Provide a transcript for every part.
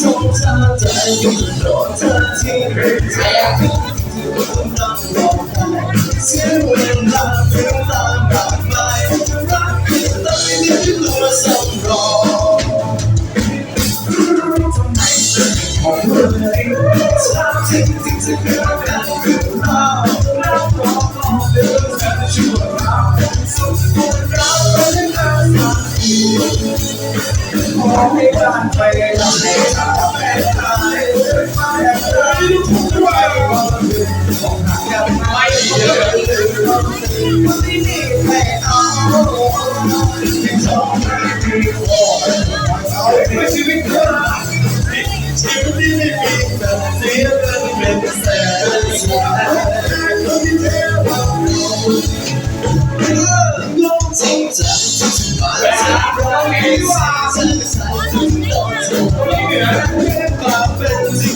สงสารใจอยู่รอเธอที่รักแท้ที่ต้องรอเสียเวลาเพื่อตามกลับไปรักที่ตายนี้ตัวสำรองทำไมเธอของเลยทราบจริงจริงจะเกิดการขึ้นมา Manuel. เป็นสิ่ง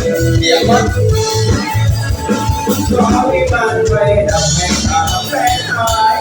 เดี๋ยวมันขอให้มันไปดับแม่ตาแม่ตา